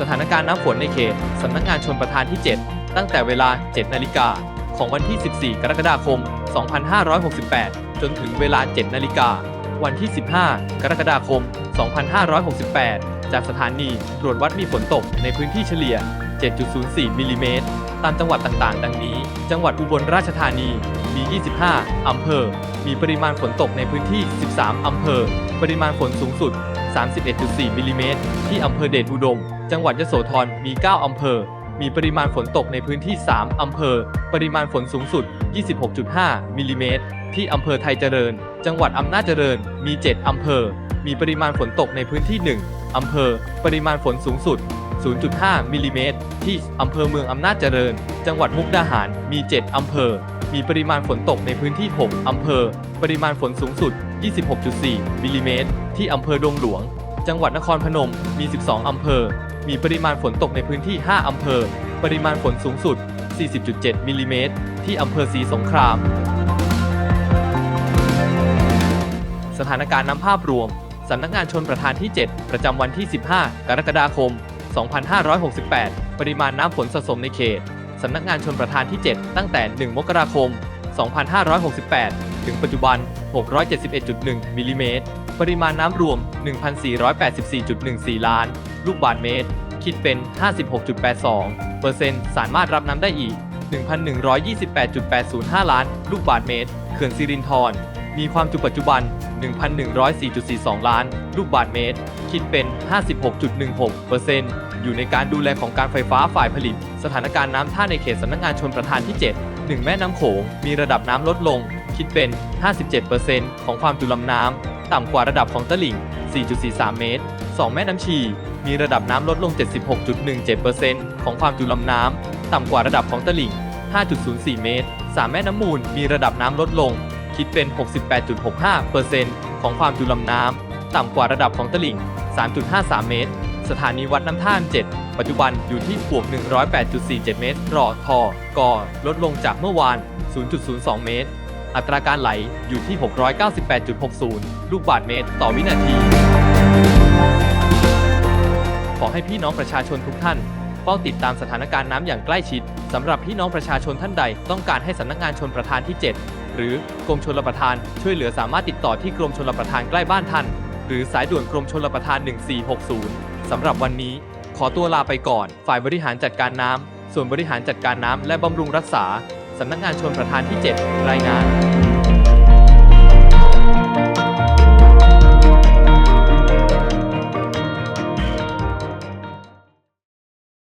สถานการณ์น้ำฝนในเขตสำนักงานชนประทานที่ 7 ตั้งแต่เวลา 7 นาฬิกา ของวันที่ 14 กรกฎาคม 2568 จนถึงเวลา 7 นาฬิกา วันที่ 15 กรกฎาคม 2568 จากสถานีตรวจวัดมีฝนตกในพื้นที่เฉลี่ย 7.04 มิลลิเมตร ตามจังหวัดต่างๆ ดังนี้ จังหวัดอุบลราชธานี มี 25 อำเภอ มีปริมาณฝนตกในพื้นที่ 13 อำเภอ ปริมาณฝนสูงสุด 31.4มิลลิเมตรที่อำเภอเดชอุดม จังหวัดยโสธรมี 9 อำเภอ มีปริมาณฝนตกในพื้นที่ 3 อำเภอ ปริมาณฝนสูงสุด 26.5มิลลิเมตรที่อำเภอไทยเจริญ จังหวัดอำนาจเจริญ มี 7 อำเภอ มีปริมาณฝนตกในพื้นที่ 1 อำเภอ ปริมาณฝนสูงสุด 0.5มิลลิเมตรที่อำเภอเมืองอำนาจเจริญ จังหวัดมุกดาหาร มี 7 อำเภอ มีปริมาณฝนตกในพื้นที่ 6 อำเภอ ปริมาณฝนสูงสุด 26.4 มิลลิเมตร ที่อำเภอดงหลวง จังหวัดนครพนม มี 12 อำเภอ มีปริมาณฝนตกในพื้นที่ 5 อำเภอ ปริมาณฝนสูงสุด 40.7 มิลลิเมตร ที่อำเภอศรีสงคราม สถานการณ์น้ำภาพรวม สำนักงานชนประทานที่ 7 ประจำวันที่ 15 กรกฎาคม 2568 ปริมาณน้ำฝนสะสมในเขต สำนักงานชนประทานที่ 7 ตั้งแต่ 1 มกราคม 2568 ถึงปัจจุบัน 671.1มิลลิเมตร ปริมาณน้ำรวม 1,484.14 ล้าน ลูกบาศก์เมตร คิดเป็น 56.82เปอร์เซ็นต์สามารถรับน้ำได้อีก 1,128.805 ล้าน ลูกบาศก์เมตร เขื่อนสิรินธรมีความจุปัจจุบัน 1,104.42 ล้าน ลูกบาศก์เมตร คิดเป็น 56.16%อยู่ในการดูแลของการไฟฟ้าฝ่ายผลิต สถานการณ์น้ำท่าในเขตสำนักงานชนประทานที่ 7 1 แม่น้ำโขง มีระดับน้ำลดลง คิดเป็น 57%ของความจุลำน้ำ ต่ำกว่าระดับของตลิ่ง 4.43 เมตร 2 แม่น้ำชี มีระดับน้ำลดลง 76.17%ของความจุลำน้ำ ต่ำกว่าระดับของตลิ่ง 5.04 เมตร 3 แม่น้ำมูล มีระดับน้ำลดลง คิดเป็น 68.65%ของความจุลำน้ำ ต่ำกว่าระดับของตลิ่ง 3.53 เมตร สถานีวัดน้ำท่าน 7ปัจจุบันอยู่ที่บวก 108.47 เมตร รอทอกอลดลงจากเมื่อวาน 0.02 เมตร อัตราการไหลอยู่ที่ 698.60 ลูกบาศก์เมตรต่อวินาที ขอให้พี่น้องประชาชนทุกท่านเฝ้าติดตามสถานการณ์น้ำอย่างใกล้ชิดสำหรับพี่น้องประชาชนท่านใด ต้องการให้สำนักงานชนประทานที่ 7 หรือกรมชลประทานช่วยเหลือสามารถติดต่อที่กรมชลประทานใกล้บ้านท่าน หรือสายด่วนกรมชลประทาน 1460 สำหรับวันนี้ ขอตัวลาไปก่อน ฝ่ายบริหารจัดการน้ำส่วนบริหารจัดการน้ำและบำรุงรักษา สำนักงานชนประธานที่ 7 รายงาน